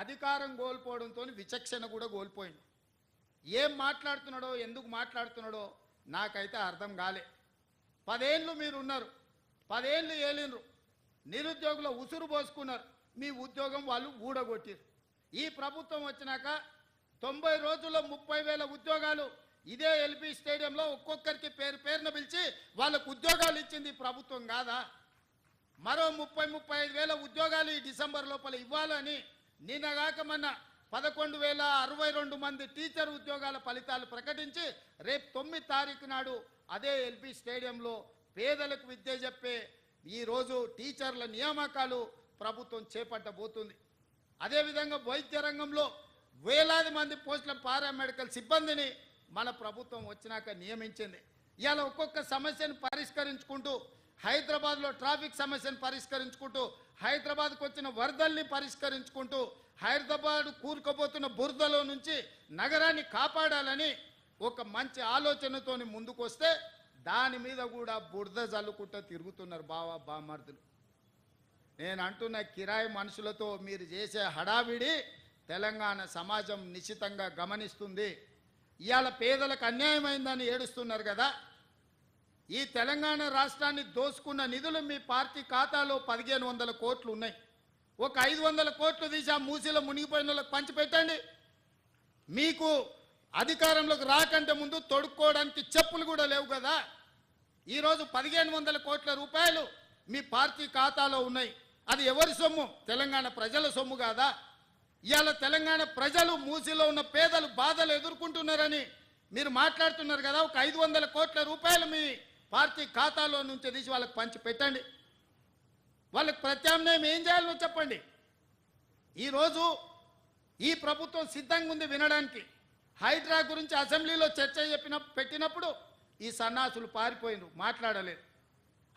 అధికారం కోల్పోవడంతో విచక్షణ కూడా కోల్పోయింది. ఏం మాట్లాడుతున్నాడో ఎందుకు మాట్లాడుతున్నాడో నాకైతే అర్థం కాలే. పదేళ్ళు మీరు ఉన్నారు పదేళ్ళు ఏలినరు. నిరుద్యోగుల ఉసురు పోసుకున్నారు. మీ ఉద్యోగం వాళ్ళు ఊడగొట్టారు. ఈ ప్రభుత్వం వచ్చినాక తొంభై రోజుల్లో ముప్పై వేల ఉద్యోగాలు ఇదే ఎల్బీ స్టేడియంలో ఒక్కొక్కరికి పేరు పేరున పిలిచి వాళ్ళకు ఉద్యోగాలు ఇచ్చింది ప్రభుత్వం కాదా? మరో ముప్పై ముప్పై ఐదు వేల ఉద్యోగాలు ఈ డిసెంబర్ లోపల ఇవ్వాలని నిన్నగాక మొన్న పదకొండు వేల అరవై రెండు మంది టీచర్ ఉద్యోగాల ఫలితాలు ప్రకటించి రేపు తొమ్మిది తారీఖు నాడు అదే ఎల్పి స్టేడియంలో పేదలకు విద్య చెప్పే ఈరోజు టీచర్ల నియామకాలు ప్రభుత్వం చేపట్టబోతుంది. అదేవిధంగా వైద్య రంగంలో వేలాది మంది పోస్టుల పారామెడికల్ సిబ్బందిని మన ప్రభుత్వం వచ్చినాక నియమించింది. ఇవాళ ఒక్కొక్క సమస్యను పరిష్కరించుకుంటూ హైదరాబాద్లో ట్రాఫిక్ సమస్యను పరిష్కరించుకుంటూ హైదరాబాద్కు వచ్చిన వరదల్ని పరిష్కరించుకుంటూ హైదరాబాద్ కూరుకుపోతున్న బురదలో నుంచి నగరాన్ని కాపాడాలని ఒక మంచి ఆలోచనతోని ముందుకొస్తే దాని మీద కూడా బురద జల్లుకుంటూ తిరుగుతున్నారు బావా బామర్దులు. నేను అంటున్న కిరాయి మనుషులతో మీరు చేసే హడావిడి తెలంగాణ సమాజం నిశ్చితంగా గమనిస్తుంది. ఇవాళ పేదలకు అన్యాయమైందని ఏడుస్తున్నారు కదా. ఈ తెలంగాణ రాష్ట్రాన్ని దోసుకున్న నిధులు మీ పార్టీ ఖాతాలో పదిహేను వందల కోట్లు ఉన్నాయి. ఒక ఐదు వందల కోట్లు తీసి ఆ మూసీలో మునిగిపోయిన వాళ్ళకి పంచిపెట్టండి. మీకు అధికారంలోకి రాకంటే ముందు తొడుక్కోవడానికి చెప్పులు కూడా లేవు కదా. ఈరోజు పదిహేను వందల కోట్ల రూపాయలు మీ పార్టీ ఖాతాలో ఉన్నాయి. అది ఎవరి సొమ్ము? తెలంగాణ ప్రజల సొమ్ము కాదా? ఇవాళ తెలంగాణ ప్రజలు మూసిలో ఉన్న పేదలు బాధలు ఎదుర్కొంటున్నారని మీరు మాట్లాడుతున్నారు కదా. ఒక ఐదు వందల కోట్ల రూపాయలు మీ పార్టీ ఖాతాలో నుంచి తీసి వాళ్ళకి పంచి పెట్టండి. వాళ్ళకి ప్రత్యామ్నాయం ఏం చేయాలో చెప్పండి. ఈరోజు ఈ ప్రభుత్వం సిద్ధంగా ఉంది వినడానికి. హైడ్రా గురించి అసెంబ్లీలో చర్చ చెప్పిన పెట్టినప్పుడు ఈ సన్నాసులు పారిపోయినరు మాట్లాడలేదు.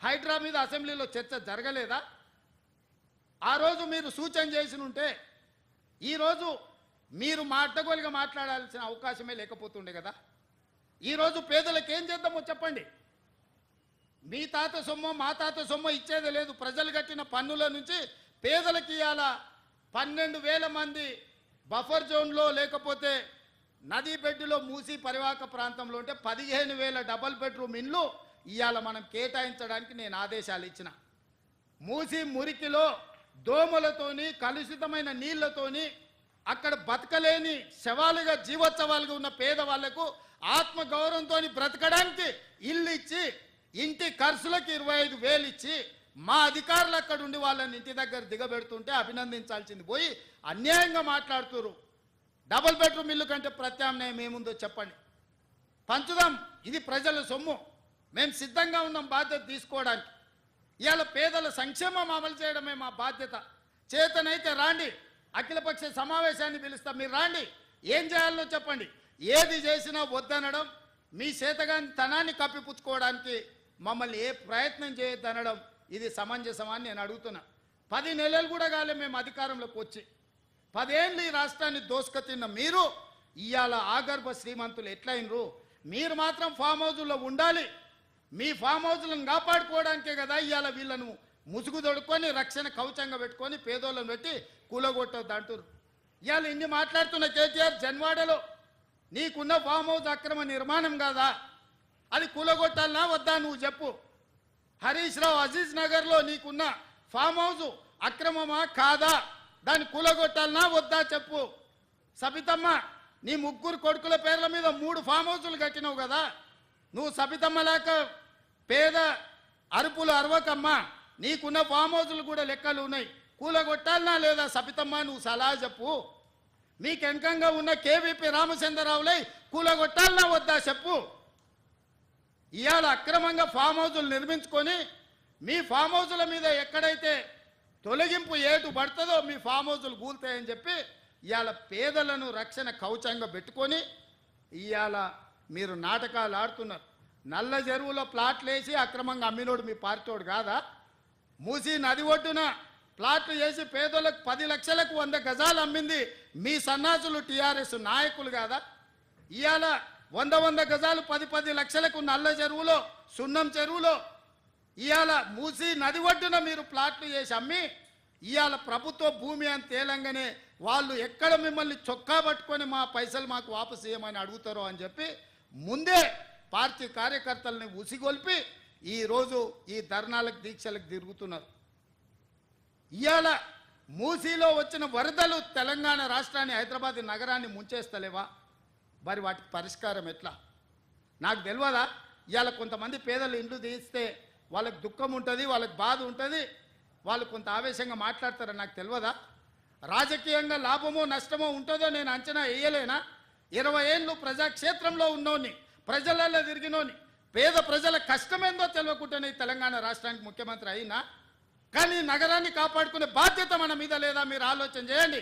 హైడ్రా మీద అసెంబ్లీలో చర్చ జరగలేదా? ఆ రోజు మీరు సూచన చేసి ఉంటే ఈరోజు మీరు మా అడ్డగోలుగా మాట్లాడాల్సిన అవకాశమే లేకపోతుండే కదా? ఈరోజు పేదలకు ఏం చేద్దామో చెప్పండి. మీ తాత సొమ్ము మా తాత సొమ్ము ఇచ్చేది లేదు. ప్రజలు కట్టిన పన్నుల నుంచి పేదలకి ఇవాళ పన్నెండు వేల మంది బఫర్ జోన్లో లేకపోతే నదీ బెడ్డులో మూసి పరివాహక ప్రాంతంలో ఉంటే పదిహేను వేల డబల్ బెడ్రూమ్ ఇండ్లు ఇవాళ మనం కేటాయించడానికి నేను ఆదేశాలు ఇచ్చిన. మూసి మురికిలో దోమలతోని కలుషితమైన నీళ్ళతోని అక్కడ బతకలేని శవాలుగా జీవోత్సవాలుగా ఉన్న పేదవాళ్ళకు ఆత్మగౌరవంతో బ్రతకడానికి ఇల్లు ఇచ్చి ఇంటి ఖర్చులకు ఇరవై ఐదు వేలు ఇచ్చి మా అధికారులు అక్కడ ఉండి వాళ్ళని ఇంటి దగ్గర దిగబెడుతుంటే అభినందించాల్సింది పోయి అన్యాయంగా మాట్లాడుతురు డబుల్ బెడ్రూమ్ ఇల్లు కంటే ప్రత్యామ్నాయం ఏముందో చెప్పండి. పంచుదాం ఇది ప్రజల సొమ్ము. మేము సిద్ధంగా ఉన్నాం బాధ్యత తీసుకోవడానికి. ఇవాళ పేదల సంక్షేమం అమలు చేయడమే మా బాధ్యత. చేతనైతే రాండి. అఖిలపక్ష సమావేశాన్ని పిలుస్తాం. మీరు రాండి. ఏం చేయాలో చెప్పండి. ఏది చేసినా వద్దనడం మీ చేతగాని తనాన్ని కప్పిపుచ్చుకోవడానికి మమ్మల్ని ఏ ప్రయత్నం చేయొద్దనడం ఇది సమంజసమని నేను అడుగుతున్నా. పది నెలలు కూడా కాలే మేము అధికారంలోకి వచ్చి. పదేళ్ళు ఈ రాష్ట్రాన్ని దోసుకతిన్న మీరు ఇవాళ ఆగర్భ శ్రీమంతులు ఎట్లయినరు? మీరు మాత్రం ఫామ్ హౌజుల్లో ఉండాలి. మీ ఫామ్ హౌజులను కాపాడుకోవడానికే కదా ఇవాళ వీళ్ళను ముసుగు తొడుక్కొని రక్షణ కవచంగా పెట్టుకొని పేదోళ్ళను పెట్టి కూలగొట్టద్దు అంటారు ఇవాళ ఇన్ని మాట్లాడుతున్న కేటీఆర్ జన్వాడలో నీకున్న ఫామ్ హౌస్ అక్రమ నిర్మాణం కాదా? అది కూలగొట్టాలనా వద్దా నువ్వు చెప్పు. హరీష్ రావు అజీజ్ నగర్లో నీకున్న ఫామ్ హౌస్ అక్రమమా కాదా? దాన్ని కూలగొట్టాలనా వద్దా చెప్పు. సబితమ్మ నీ ముగ్గురు కొడుకుల పేర్ల మీద మూడు ఫామ్ హౌసులు కట్టినావు కదా. నువ్వు సబితమ్మ లేక పేద అరుపులు అరవకమ్మ. నీకున్న ఫామ్ హౌసులు కూడా లెక్కలు ఉన్నాయి. కూలగొట్టాలనా లేదా సబితమ్మ నువ్వు సలహా చెప్పు. మీకు వెనకంగా ఉన్న కేవీపీ రామచంద్రరావులై కూలగొట్టాలనా వద్దా చెప్పు. ఇవాళ అక్రమంగా ఫామ్ హౌజులు నిర్మించుకొని మీ ఫామ్ హౌజుల మీద ఎక్కడైతే తొలగింపు ఏటు పడుతుందో మీ ఫామ్ హౌజులు కూలుతాయని చెప్పి ఇవాళ పేదలను రక్షణ కవచంగా పెట్టుకొని ఇవాళ మీరు నాటకాలు ఆడుతున్నారు. నల్ల చెరువులో ప్లాట్లు వేసి అక్రమంగా అమ్మినోడు మీ పార్టీోడు కాదా? మూసి నది ఒడ్డున ప్లాట్లు వేసి పేదలకు పది లక్షలకు వంద గజాలు అమ్మింది మీ సన్నాసులు టీఆర్ఎస్ నాయకులు కాదా? ఇవాళ వంద వంద గజాలు పది పది లక్షలకు నల్ల చెరువులో సున్నం చెరువులో. ఇవాళ మూసి నది ఒడ్డున మీరు ప్లాట్లు చేసి అమ్మి ఇవాళ ప్రభుత్వ భూమి అని తేలంగానే వాళ్ళు ఎక్కడ మిమ్మల్ని చొక్కా పట్టుకొని మా పైసలు మాకు వాపసు చేయమని అడుగుతారో అని చెప్పి ముందే పార్టీ కార్యకర్తల్ని ఉసిగొల్పి ఈరోజు ఈ ధర్నాలకు దీక్షలకు తిరుగుతున్నారు. ఇవాళ మూసీలో వచ్చిన వరదలు తెలంగాణ రాష్ట్రాన్ని హైదరాబాద్ నగరాన్ని ముంచేస్తలేవా? మరి వాటికి పరిష్కారం ఎట్లా? నాకు తెలియదా ఇవాళ కొంతమంది పేదలు ఇండ్లు తీస్తే వాళ్ళకి దుఃఖం ఉంటుంది వాళ్ళకి బాధ ఉంటుంది వాళ్ళు కొంత ఆవేశంగా మాట్లాడతారని నాకు తెలియదా రాజకీయంగా లాభమో నష్టమో ఉంటుందో నేను అంచనా వేయలేనా? ఇరవై ఏళ్ళు ప్రజాక్షేత్రంలో ఉన్నోని ప్రజలలో తిరిగినోని పేద ప్రజల కష్టమేందో తెలియకుండానే ఈ తెలంగాణ రాష్ట్రానికి ముఖ్యమంత్రి అయినా కానీ నగరాన్ని కాపాడుకునే బాధ్యత మన మీద లేదా మీరు ఆలోచన చేయండి.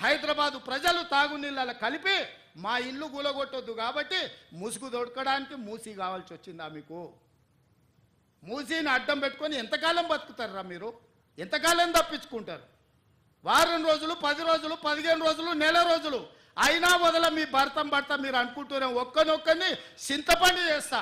హైదరాబాదు ప్రజలు తాగునీళ్ళ కలిపి మా ఇల్లు గులగొట్టొద్దు కాబట్టి ముసుగు దొడకడానికి మూసి కావాల్సి వచ్చిందా మీకు? మూసీని అడ్డం పెట్టుకొని ఎంతకాలం బతుకుతారా మీరు? ఎంతకాలం తప్పించుకుంటారు? వారం రోజులు పది రోజులు పదిహేను రోజులు నెల రోజులు. అయినా వదల మీ భర్తం భర్త మీరు అనుకుంటూనే ఒక్కనొక్కని చింతపండు చేస్తా.